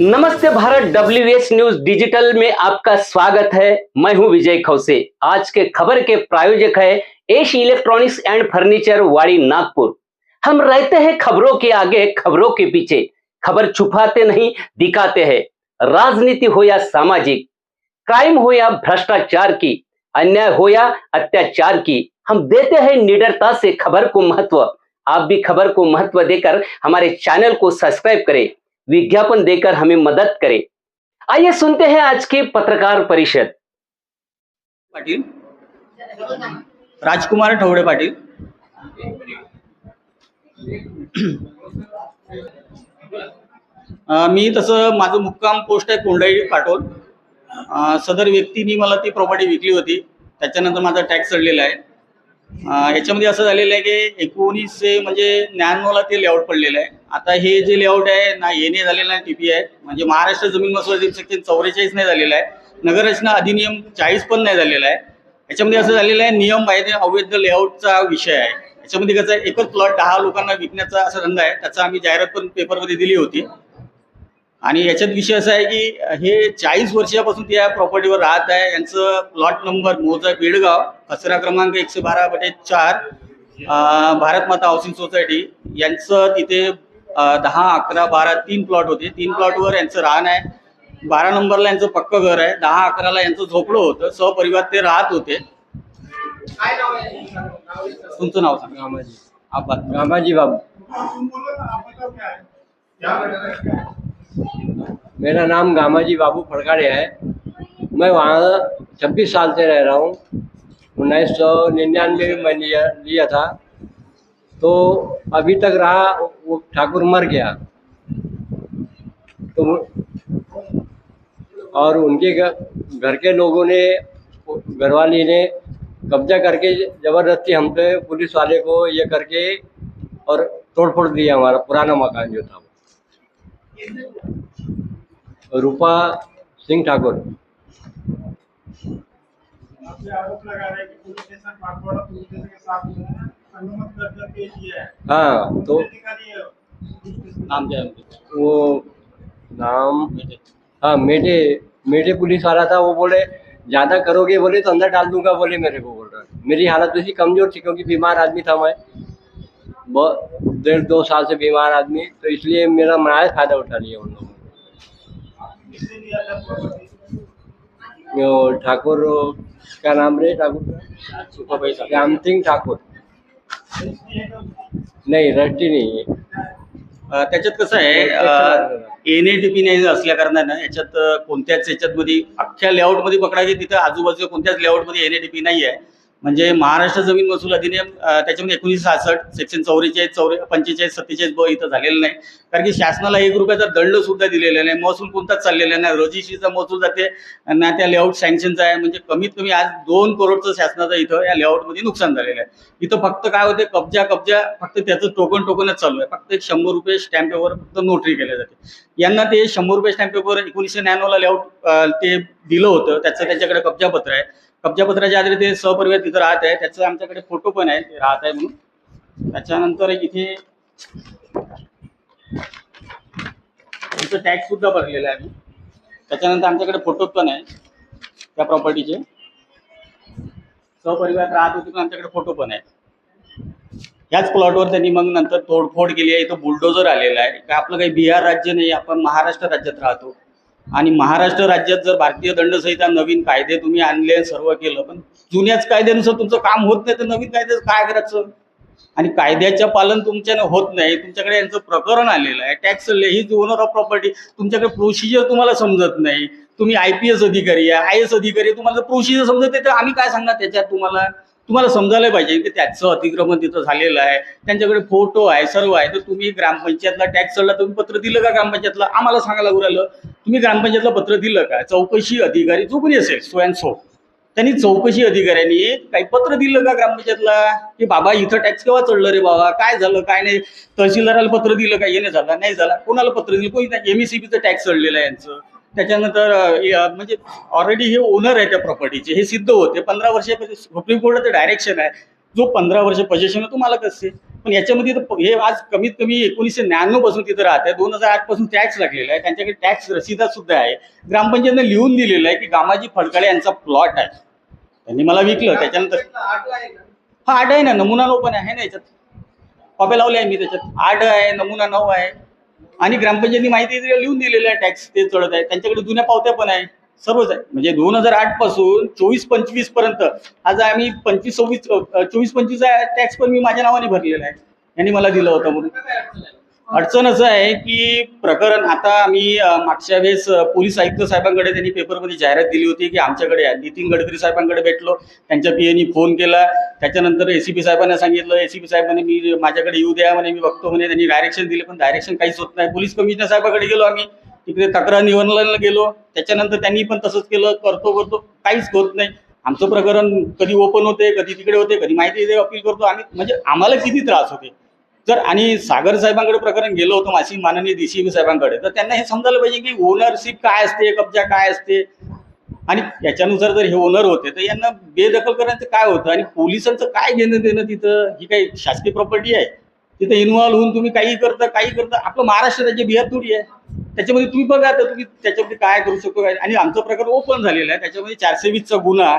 नमस्ते Bharat W H news digital में आपका स्वागत है। मैं हूँ विजय खौसे। आज के खबर के प्रायोजक है एश इलेक्ट्रॉनिक्स एंड फर्नीचर वाड़ी नागपुर। हम रहते हैं खबरों के आगे, खबरों के पीछे। खबर छुपाते नहीं, दिखाते हैं। राजनीति हो या सामाजिक, क्राइम हो या भ्रष्टाचार की, अन्याय हो या अत्याचार की, हम देते हैं निडरता से खबर को महत्व। आप भी खबर को महत्व देकर हमारे चैनल को सब्सक्राइब करें। विज्ञापन देकर हमें मदद करें। आइए सुनते हैं आज की पत्रकार परिषद। पाटील। राजकुमार ठवडे पाटील। मी तसं माझं मुक्काम पोस्ट आहे कोंडाई पाटोल. सदर व्यक्तीने मला ती प्रॉपर्टी विकली होती. त्याच्यानंतर माझा टॅक्स चढलेला आहे. याच्यामध्ये असं झालेलं आहे की एकोणीसशे म्हणजे न्याण्णवला ते लेआउट पडलेलं आहे. आता हे जे लेआउट आहे ना येणे झालेलं आहे टीपी आहे. म्हणजे महाराष्ट्र जमीन मसुदा सेक्शन चौवेचाळीस नाही झालेलं आहे. नगररचना अधिनियम चाळीस पण नाही झालेला आहे. याच्यामध्ये असं झालेलं आहे नियम बाहेर अवैध लेआउटचा विषय आहे. याच्यामध्ये कसं आहे एकच प्लॉट दहा लोकांना विकण्याचा असा धंदा आहे त्याचा आम्ही जाहिरात पण पेपरमध्ये दिली होती. आणि याच्यात विषय असा आहे की हे चाळीस वर्षापासून ते या प्रॉपर्टीवर राहत आहे. यांचं प्लॉट नंबर मोजा बेडगाव कचरा क्रमांक एकशे बारा बटे चार भारतमाता भारत माता हाऊसिंग सोसायटी यांचं तिथे दहा अकरा बारा तीन प्लॉट होते. तीन प्लॉटवर यांचं राहण आहे. बारा नंबरला यांचं पक्क घर आहे. दहा अकराला यांचं झोपडं होतं. सहपरिवार ते राहत होते. तुमचं नाव सांगा. गामाजी आबाद गामाजी बाबू. मेरा नाम गामाजी बाबू फड़काड़े है. मैं वहाँ छब्बीस साल से रह रहा हूँ. उन्नीस सौ निन्यानवे में मैं लिया लिया था. तो अभी तक रहा, वो ठाकुर मर गया। तो और उनके घर के लोगों ने, घरवाली ने कब्जा करके ज़बरदस्ती हम पे पुलिस वाले को ये करके और तोड़ फोड़ दिया हमारा पुराना मकान जो था वो। रूपा सिंह ठाकुर। आरोप लगा रहे हैं कि पुलिस स्टेशन के साथ है। तो है, नाम क्या है वो नाम हाँ मेरे मेरे पुलिस वाला था वो बोले ज़्यादा करोगे बोले तो अंदर डाल दूँगा बोले मेरे को बोल रहा मेरी हालत वैसी कमज़ोर थी क्योंकि बीमार आदमी था मैं। बहुत डेढ़ दो साल से बीमार आदमी तो इसलिए मेरा मनाया फ़ायदा उठा लिया उन लोगों ने ठाकुर का नाम रे ठाकुर? का? साहेब. राम सिंह ठाकुर। नाही राष्ट्रीय नाही. त्याच्यात कसं आहे एन ए डी पी नाही असल्या कारणानं याच्यात कोणत्याच याच्यात मध्ये अख्ख्या लेआउटमध्ये पकडायचे तिथं आजूबाजूच्या कोणत्याच लेआउटमध्ये एन ए पी नाही आहे म्हणजे महाराष्ट्र जमीन महसूल अधिनियम त्याच्यामध्ये एकोणीसशे सहासष्ट सेक्शन चौवेचाळीस चौरे पंचेचाळीस सत्तेचाळीस ब इथं झालेलं नाही. कारण की शासनाला एक रुपयाचा दंड सुद्धा दिलेला नाही. महसूल कोणताच चाललेला नाही. रजिस्ट्रीचा महसूल जाते ना त्या लेआउट सँक्शनचा आहे. म्हणजे कमीत कमी आज दोन करोडचं शासनाचं इथं या लेआउटमध्ये नुकसान झालेलं आहे. इथं फक्त काय होते? कब्जा कब्जा फक्त त्याचं टोकन टोकनच चालू आहे. फक्त एक शंभर रुपये स्टॅम्प पेपर फक्त नोटरी केल्या जाते. यांना ते शंभर रुपये स्टॅम्प पेपर एकोणीसशे न्याण्णवला लेआउट ते दिलं होतं. त्याचं त्यांच्याकडे कब्जापत्र आहे. कब्जापत्राच्या आधारे ते सहपरिवार तिथं राहत आहे. त्याचं आमच्याकडे फोटो पण आहे ते राहत आहे म्हणून. त्याच्यानंतर इथे टॅक्स सुद्धा भरलेला आहे. आम्ही त्याच्यानंतर आमच्याकडे फोटो पण आहे त्या प्रॉपर्टीचे. सहपरिवार राहत होते पण आमच्याकडे फोटो पण आहे. याच प्लॉटवर त्यांनी मग नंतर तोडफोड केली आहे. इथं बुलडोजर आलेला आहे. का आपलं काही बिहार राज्य नाही आपण महाराष्ट्र राज्यात राहतो. आणि महाराष्ट्र राज्यात जर भारतीय दंडसंहिता नवीन कायदे तुम्ही आणले सर्व केलं पण जुन्याच कायद्यानुसार तुमचं काम होत नाही तर नवीन कायद्याचं काय करायचं? आणि कायद्याचं पालन तुमच्यानं होत नाही तुमच्याकडे यांचं प्रकरण आलेलं आहे टॅक्स ही ओनर ऑफ प्रॉपर्टी तुमच्याकडे प्रोसिजर तुम्हाला समजत नाही. तुम्ही आय पी एस अधिकारी आहे आय एस अधिकारी आहे तुम्हाला प्रोसिजर समजत नाही तर आम्ही काय सांगणार त्याच्यात तुम्हाला? तुम्हाला समजायला पाहिजे की त्याचं अतिक्रमण तिथं झालेलं आहे. त्यांच्याकडे फोटो आहे सर्व आहे. तर तुम्ही ग्रामपंचायतला टॅक्स चढला तुम्ही पत्र दिलं का ग्रामपंचायतला? आम्हाला सांगायला उरालं तुम्ही ग्रामपंचायतला पत्र दिलं का? चौकशी अधिकारी जो कोणी असेल सो अँड सो त्यांनी चौकशी अधिकाऱ्यांनी काही पत्र दिलं का ग्रामपंचायतला? की बाबा इथं टॅक्स केव्हा चढलं रे बाबा? काय झालं? काय नाही? तहसीलदाराला पत्र दिलं का? येणे झालं नाही झाला. कोणाला पत्र दिलं? कोणी नाही एमईसीबीचं टॅक्स चढलेलं आहे यांचं. त्याच्यानंतर म्हणजे ऑलरेडी हे ओनर आहे त्या प्रॉपर्टीचे हे सिद्ध होते. पंधरा वर्षापासून सुप्रीम कोर्टाचं डायरेक्शन आहे. जो पंधरा वर्ष पोझिशन तो मालक असते. पण याच्यामध्ये तर हे आज कमीत कमी एकोणीसशे न्याण्णवपासून तिथं राहत आहे. दोन हजार आठपासून टॅक्स लागलेला आहे. त्यांच्याकडे टॅक्स रसिदा सुद्धा आहे. ग्रामपंचायतनं लिहून दिलेलं आहे की गामाजी फडकाळे यांचा प्लॉट आहे. त्यांनी मला विकलं. त्याच्यानंतर हा आठ आहे ना. नमुना नऊ पण आहे ना याच्यात. कॉपे लावले आहे मी त्याच्यात. आठ आहे नमुना नऊ आहे. आणि ग्रामपंचायतीने माहिती लिहून दिलेलं आहे टॅक्स ते चढत आहे. त्यांच्याकडे जुन्या पावत्या पण आहे. सर्वच आहे. म्हणजे दोन हजार आठपासून चोवीस पंचवीसपर्यंत आज आम्ही पंचवीस सव्वीस चोवीस पंचवीस टॅक्स पण मी माझ्या नावाने भरलेला आहे. यांनी मला दिलं होतं म्हणून. अडचण असं आहे की प्रकरण आता आम्ही मागच्या वेळेस पोलीस आयुक्त साहेबांकडे त्यांनी पेपरमध्ये जाहिरात दिली होती की आमच्याकडे नितीन गडकरी साहेबांकडे भेटलो. त्यांच्या पीएनी फोन केला. त्याच्यानंतर एसीपी साहेबांना सांगितलं. एसीपी साहेब साहेबांनी मी माझ्याकडे येऊ द्या म्हणे मी बघतो म्हणे. त्यांनी डायरेक्शन दिले पण डायरेक्शन काहीच होत नाही. पोलीस कमिशनर साहेबाकडे गेलो आम्ही. तिकडे तक्रार निवारणाला गेलो. त्याच्यानंतर त्यांनी पण तसंच केलं. करतो करतो. काहीच होत नाही. आमचं प्रकरण कधी ओपन होते कधी तिकडे होते कधी माहिती अपील करतो. आम्ही म्हणजे आम्हाला किती त्रास होते? जर आणि सागर साहेबांकडे प्रकरण गेलो होतो मासिक माननीय डीसीबी साहेबांकडे तर त्यांना हे समजायला पाहिजे की ओनरशिप काय असते कब्जा काय असते? आणि याच्यानुसार जर हे ओनर होते तर यांना बेदखल करण्याचं काय होतं? आणि पोलिसांचं काय घेणं देणं तिथं? ही काही शासकीय प्रॉपर्टी आहे. तिथं इन्व्हॉल्व्ह होऊन तुम्ही काही करता काही करता. आपलं महाराष्ट्र राज्य बिहार थोडी आहे. त्याच्यामध्ये तुम्ही बघा तर तुम्ही त्याच्यामध्ये काय करू शकतो काय? आणि आमचं प्रकरण ओपन झालेलं आहे. त्याच्यामध्ये चारशे वीसचा गुन्हा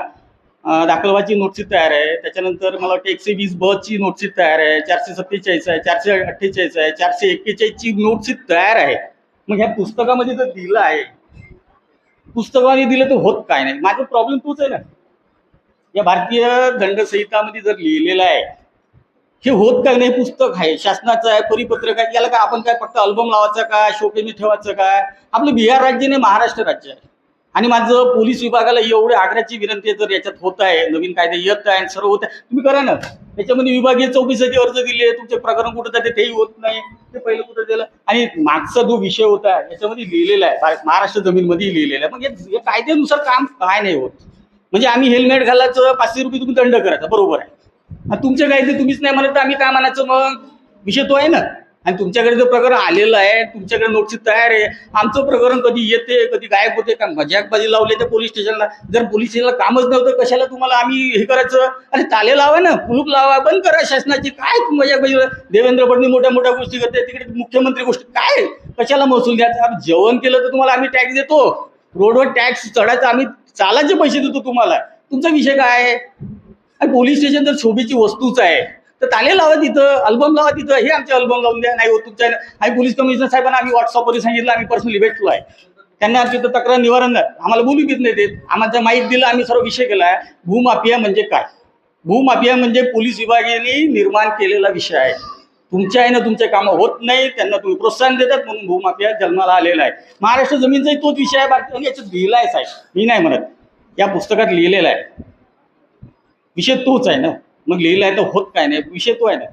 दाखलवाची नोटशीट तयार आहे. त्याच्यानंतर मला वाटतं एकशे वीस ब ची नोटीस तयार आहे चारशे सत्तेचाळीस आहे चारशे अठ्ठेचाळीस आहे चारशे एक्केचाळीसची नोटशीट तयार आहे. मग ह्या पुस्तकामध्ये जर दिलं आहे पुस्तकामध्ये दिलं तर होत काय नाही? माझा प्रॉब्लेम तोच आहे ना. या भारतीय दंडसंहितामध्ये जर लिहिलेलं आहे हे होत काय नाही पुस्तक? आहे शासनाचं आहे परिपत्रक आहे याला काय आपण काय फक्त अल्बम लावायचा का शोकेने ठेवायचं काय आपलं बिहार राज्य नाही महाराष्ट्र राज्य आहे. आणि माझं पोलीस विभागाला एवढे आग्रहाची विनंती जर याच्यात होत आहे नवीन कायदे येत आहे आणि सर्व होत आहे तुम्ही करा ना. त्याच्यामध्ये विभागीय चौकशीसाठी अर्ज दिले तुमचे प्रकरण कुठं जाते तेही होत नाही. ते पहिलं कुठं दिलं? आणि मागचा जो विषय होता याच्यामध्ये लिहिलेला आहे महाराष्ट्र जमीनमध्ये लिहिलेला आहे. मग हे- कायद्यानुसार काम काय नाही होत. म्हणजे आम्ही हेल्मेट घालायचं पाचशे रुपये तुम्ही दंड करायचा बरोबर आहे. आणि तुमच्या कायदे तुम्हीच नाही म्हणत तर आम्ही काय म्हणायचं मग? विषय तो आहे ना. आणि तुमच्याकडे जो प्रकरण आलेलं आहे तुमच्याकडे नोटीस तयार आहे आमचं प्रकरण कधी येते कधी गायब होते का मजाकबाजी लावले त्या पोलीस स्टेशनला. जर पोलीस स्टेशनला कामच नव्हतं कशाला तुम्हाला आम्ही हे करायचं? अरे ताले लावा ना कुलूप लावा बंद करा शासनाची. काय मजाकबाजी देवेंद्र फडणवीस मोठ्या मोठ्या गोष्टी करते तिकडे मुख्यमंत्री गोष्टी. काय? कशाला महसूल द्यायचा? आम्ही जेवण केलं तर तुम्हाला आम्ही टॅक्स देतो. रोडवर टॅक्स चढायचा आम्ही चालायचे पैसे देतो तुम्हाला. तुमचा विषय काय आहे? आणि पोलीस स्टेशन तर शोभेची वस्तूच आहे. तर ताले लावा तिथं अल्बम लावा तिथं हे आमचे अल्बम लावून द्या. नाही होत तुमच्या आणि पोलीस कमिशनर साहेबांना आम्ही व्हॉट्सअपवर सांगितलं आम्ही पर्सनली भेटलो आहे. त्यांना तिथं तक्रार निवारण नाही. आम्हाला बोलू देत नाही देत आम्हाला माहीत दिलं आम्ही सर्व विषय केला आहे. भूमाफिया म्हणजे काय? भूमाफिया म्हणजे पोलीस विभागाने निर्माण केलेला विषय आहे. तुमच्या आहे ना तुमचे कामं होत नाही त्यांना तुम्ही प्रोत्साहन देतात म्हणून भूमाफिया जन्माला आलेला आहे. महाराष्ट्र जमीनचाही तोच विषय आहे बाकी याच्यात लिहिला आहे साहेब. मी नाही म्हणत. या पुस्तकात लिहिलेला आहे. विषय तोच आहे ना. मग लिहिलं आहे तर होत काय नाही विषय तो आहे ना.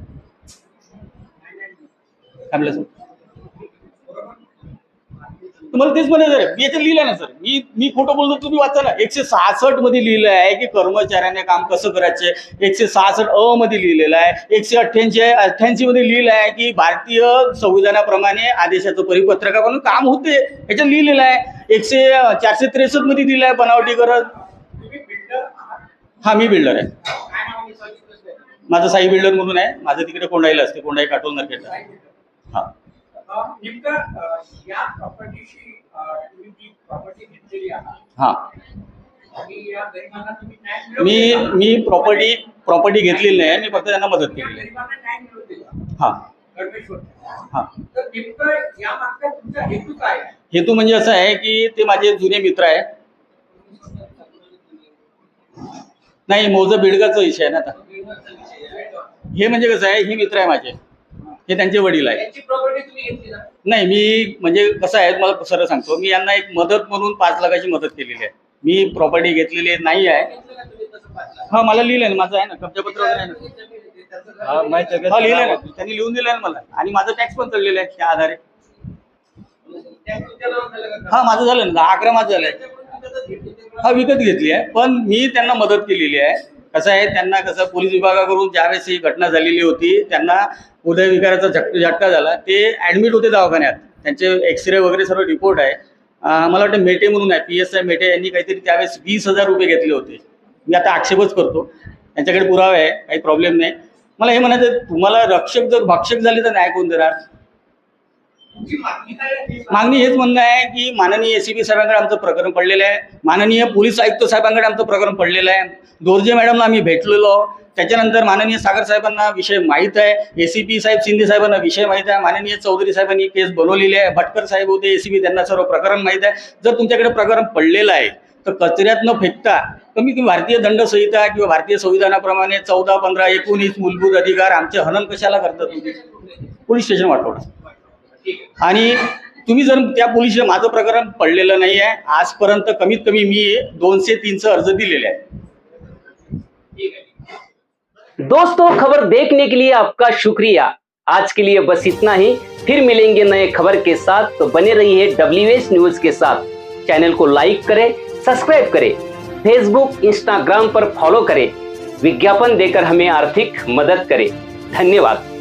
तुम्हाला तेच म्हणायचं आहे मी याच्यात लिहिलं ना सर. मी मी खोटं बोलतो तुम्ही वाचा ना. एकशे सहासष्टमध्ये लिहिलं आहे की कर्मचाऱ्याने काम कसं करायचे? एकशे सहासष्ट अ मध्ये लिहिलेलं आहे. एकशे अठ्ठ्याऐंशी अठ्ठ्याऐंशी मध्ये लिहिलं आहे की भारतीय संविधानाप्रमाणे आदेशाचं परिपत्रका म्हणून काम होते. याच्यात लिहिलेलं आहे. एकशे चारशे त्रेसष्टमध्ये दिलं आहे बनावटीकरण. हा मी बिल्डर आहे. माझं साई बिल्डर म्हणून आहे. माझं तिकडे कोंडाईला असते कोंडाई काटोल नरखेडला हा. हा. मी. मी प्रॉपर्टी प्रॉपर्टी घेतलेली नाही मी फक्त त्यांना मदत दिला. हा. हा. हेतू म्हणजे असं आहे की ते माझे जुने मित्र आहे नाही मौजा बिडगाचा विषय आहे ना आता. हे म्हणजे कसं आहे हे मित्र आहे माझे. हे त्यांचे वडील आहे. यांची प्रॉपर्टी तुम्ही घेतली ना? नाही मी म्हणजे कसं आहे मला सरळ सांगतो मी यांना एक मदत म्हणून पाच लाखाची मदत केलेली आहे. मी प्रॉपर्टी घेतलेली नाही आहे? हा मला लिहिलं ना माझं आहे ना कब्जापत्र वगैरे आहे ना. हाँ मैं जगत हा लिहिलं ना. त्यांनी लिहून दिलं ना मला. आणि माझं टॅक्स पण चढलेलं आहे त्या आधारे. का? हा माझं झालं ना अकरा माझं झालंय. हा विकत घेतली आहे. पण मी त्यांना मदत केलेली आहे. कसं आहे त्यांना कसं पोलीस विभागाकडून ज्यावेळेस ही घटना झालेली होती त्यांना हृदयविकाराचा झट झटका झाला. ते ॲडमिट होते दवाखान्यात. त्यांचे एक्सरे वगैरे सर्व रिपोर्ट आहे. मला वाटतं मेटे म्हणून आहे पी एस आय मेटे यांनी काहीतरी त्यावेळेस वीस हजार रुपये घेतले होते. मी आता आक्षेपच करतो. त्यांच्याकडे पुरावा आहे काही प्रॉब्लेम नाही. मला हे म्हणायचं तुम्हाला रक्षक जर भक्षक झाले तर न्याय कोण देणार? मागणी हेच म्हणणं आहे की माननीय एसीपी साहेबांकडे आमचं प्रकरण पडलेलं आहे. माननीय पोलीस आयुक्त साहेबांकडे आमचं प्रकरण पडलेलं आहे. दोरजे मॅडमला आम्ही भेटलेलो. त्याच्यानंतर माननीय सागर साहेबांना विषय माहीत आहे. एसीपी साहेब शिंदे साहेबांना विषय माहीत आहे. माननीय चौधरी साहेबांनी केस बनवलेली आहे. भटकर साहेब होते एसीपी त्यांना सर्व प्रकरण माहीत आहे. जर तुमच्याकडे प्रकरण पडलेलं आहे तर कचऱ्यात न फेकता कमी तुम्ही भारतीय दंड संहिता किंवा भारतीय संविधानाप्रमाणे चौदा पंधरा एकोणीस मूलभूत अधिकार आमचे हनन कशाला करतात? तुम्ही पोलीस स्टेशन वाटवतात आणि तुम्ही जर त्या पोलीस माझं प्रकरण पडलेलं नाही आहे आजपर्यंत कमीत कमी मी दोनशे तीनशे अर्ज दिलेले आहे. दोस्तों खबर देखने के लिए आपका शुक्रिया। आज के लिए बस इतना ही। फिर मिलेंगे नए खबर के साथ। तो बने रहिए डब्ल्यू एच न्यूज के साथ। चैनल को लाइक करें सब्सक्राइब करें। फेसबुक इंस्टाग्राम पर फॉलो करें। विज्ञापन देकर हमें आर्थिक मदद करें। धन्यवाद।